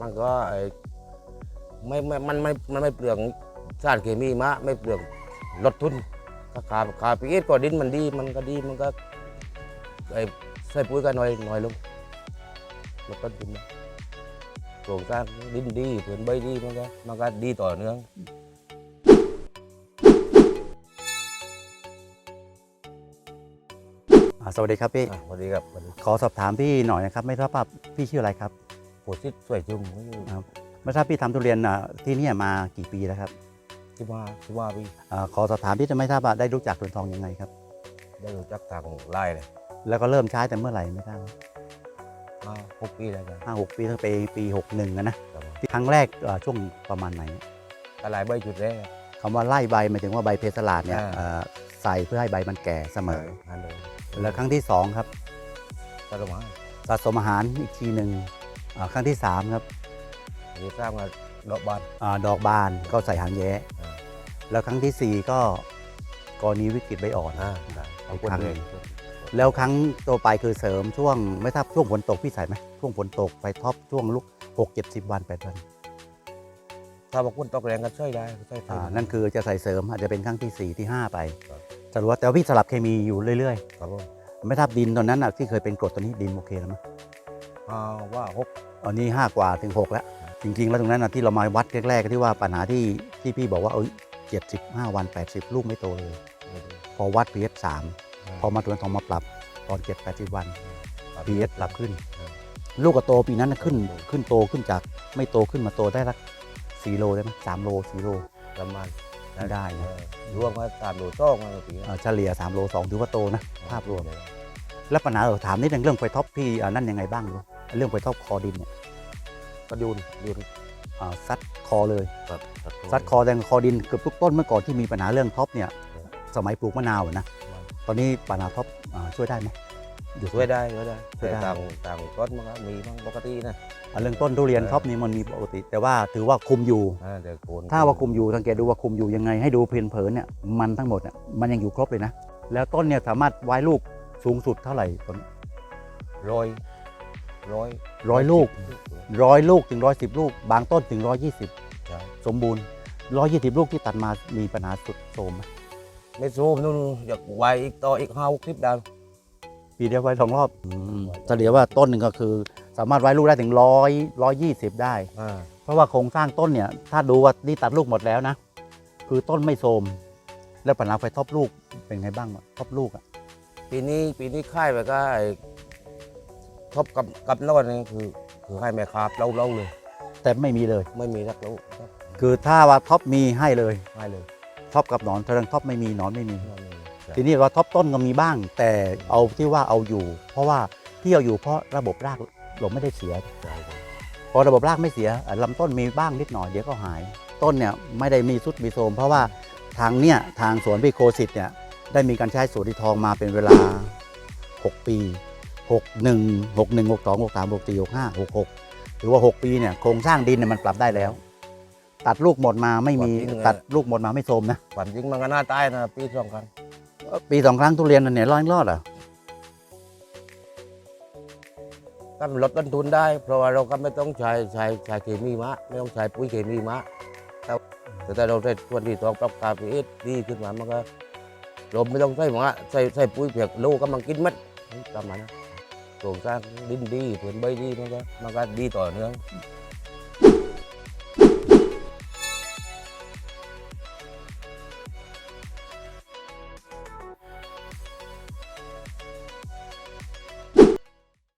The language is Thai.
มันก็ไอ้ไม่ไม่มันไม่มันไม่เปลืองสารเคมีมะไม่เปลืองลดทุนถ้าขาขาปีเอสก็ดินมันดีมันก็ดีมันก็ไอ้ใส่ปุ๋ยก็น้อยน้อยลงลดต้นทุนนะโครงสร้างดินดีผืนใบดีมันก็มันก็ดีต่อเนื่องอ่าสวัสดีครับพี่อะสวัสดีครับสวัสดีขอสอบถามพี่หน่อยนะครับ ไม่ทราบว่าพี่ชื่ออะไรครับ โปรดซิดสวยจุ่มครับไม่ทราบพี่ทำทุเรียนอ่าที่เนี่ยมากี่ปีแล้วครับที่ว่าที่ว่าพี่อ่าขอสอบถามพี่จะไม่ทราบว่าได้รู้จักทุนทองยังไงครับ ได้รู้จักทางไล่เลยแล้วก็เริ่มใช้แต่เมื่อไหร่ไม่ทราบมาหกปีแล้วกันห้าหกปีตั้งปีปีหกหนึ่งนะครับผมครั้งแรกอ่าช่วงประมาณไหนกระลายใบจุดแรกคำว่าไล่ใบหมายถึงว่าใบเพสลาดเนี่ยอ่าอ่าใส่เพื่อให้ใบมันแก่เสมอนั่นเลยแล้วครั้งที่สองครับตลมาสะสมอาหารอีกทีหนึ่ง อ่าครั้งที่สามครับที่สร้างมาดอกบาน อาดอกบานก็ใส่หางแย้ อ่า แล้วครั้งที่สี่ก็กรณีวิกฤตใบอ่อน อ่าได้เอาคนเลยแล้วครั้งต่อไปคือเสริมช่วงไม่ทราบช่วงฝนตกพี่ใส่ไหมช่วงฝนตกไปท็อปช่วงลุกหกเจ็ดสิบวันแปดวันถ้าบอกคุณตกแรงก็ช่วยได้ช่วยอ่าทำนั่นคือจะใส่เสริมอาจจะเป็นครั้งที่สี่ที่ห้าไปครับ สรุปว่าแต่ว่าพี่สลับเคมีอยู่เรื่อยครับผมๆ ไม่ทราบดินตอนนั้นอะที่เคยเป็นกรดตอนนี้ดินโอเคแล้วมั้ยอ่าว่าหก อันนี้ห้ากว่าถึงหกแล้ว จริง ๆ แล้วตรงนั้นนะที่เรามาวัดแรกๆที่ว่าปัญหาที่ที่พี่บอกว่าเอ้ยเจ็ดสิบห้าวันแปดสิบลูกไม่โตเลย พอวัด pH สามพอมาตัวทองมาปรับตอนเจ็ดแปดสิบวัน pH ปรับขึ้น ลูกก็โตปีนั้นนะขึ้นขึ้นโตขึ้นจากไม่โตขึ้นมาโตได้สักสี่โลได้ไหมสามโลสี่โลประมาณได้นะเออรวมก็สามโลต้องมาปีเอ่อเฉลี่ยสามโลสองถือว่าโตนะภาพรวมแล้วปัญหาเออถามนิดนึงเรื่องไฟท็อปพี่อ่านั่นยังไงบ้างรู้ เรื่องไฟท็อปคอดินเนี่ยก็ยูนยูนอ่าซัดคอเลยครับซัดคอแดงคอดินเกือบทุกต้นเมื่อก่อนที่มีปัญหาเรื่องท็อปเนี่ยสมัยปลูกมะนาวอะนะตอนนี้ปัญหาท็อปอ่าช่วยได้ไหมอยู่ ช่วยได้ช่วยได้ช่วยได้ แต่ต่างต่างต้นมันก็มีบ้างปกตินะ อ่าเรื่องต้นทุเรียนท็อปนี่มันมีปกติ แต่ว่าถือว่าคุมอยู่ อ่าแต่โคนถ้าว่าคุมอยู่สังเกตดูว่าคุมอยู่ยังไงให้ดูเพลินเผินเนี่ยมันทั้งหมดเนี่ยมันยังอยู่ครบเลยนะ แล้วต้นเนี่ยสามารถไว้ลูกสูงสุดเท่าไหร่ตอนนี้ร้อย ร้อยร้อยลูกร้อยลูกถึงร้อยสิบลูก บางต้นถึงร้อยยี่สิบใช่สมบูรณ์ร้อยยี่สิบลูกที่ตัดมามีปัญหาสุดโทรมไหมไม่ซูมนู่นอยากไวอีกต่ออีกห้าหกสิบดาวปีเดียวไว้สองรอบเฉลี่ยว่าต้นหนึ่งก็คือ สามารถไว้ลูกได้ถึงร้อยร้อยยี่สิบได้ อ่าเพราะว่าโครงสร้างต้นเนี่ย ถ้าดูว่านี่ตัดลูกหมดแล้วนะ คือต้นไม่โทรมแล้วปัญหาไฟท็อปลูกเป็นไงบ้างวะท็อปลูกอะปีนี้ปีนี้ค่ายไปก็ไอ้ ท็อปกับกับนอนนี่คือ คือให้แม่คาบเล่าเล่าเลย แต่ไม่มีเลย ไม่มีรักเล่าคือถ้าว่าท็อปมีให้เลยให้เลยท็อปกับหนอนแสดงท็อปไม่มีหนอนไม่มีไม่มีใช่ทีนี้ว่าท็อปต้นก็มีบ้าง แต่เอาที่ว่าเอาอยู่ เพราะว่าที่เอาอยู่เพราะระบบรากเราไม่ได้เสียใช่ครับพอระบบรากไม่เสียอะลำต้นมีบ้างนิดหน่อยเดี๋ยวก็หาย ต้นเนี่ยไม่ได้มีสุดมีโทรมเพราะว่าทางเนี่ยทางสวนพิโคสิตเนี่ยได้มีการใช้สูตรที่ทองมาเป็นเวลา 6 ปี 61 61 62 63 64 65 66 หรือว่า 6 ปีเนี่ยโครงสร้างดินเนี่ยมันปรับได้แล้ว ตัดลูกหมดมาไม่มีตัดลูกหมดมาไม่โทรมนะความจริงมันก็น่าตายนะปีสองครั้งปีสองครั้งทุเรียนเนี่ยรอดรอดเหรอะก็ลดต้นทุนได้ เพราะว่าเราก็ไม่ต้องใช้ใช้ใช้เคมีมะไม่ต้องใช้ปุ๋ยเคมีมะแต่แต่ถ้าเราใช้ส่วนที่สองปรับกาพีเอสดีขึ้นมามันก็เราไม่ต้องใช้หมะใส่ใส่ปุ๋ยเพียกลูกก็มันกินมัดประมาณนั้น โครงสร้างดินดีผืนใบดีมันก็มันก็ดีต่อเนื่อง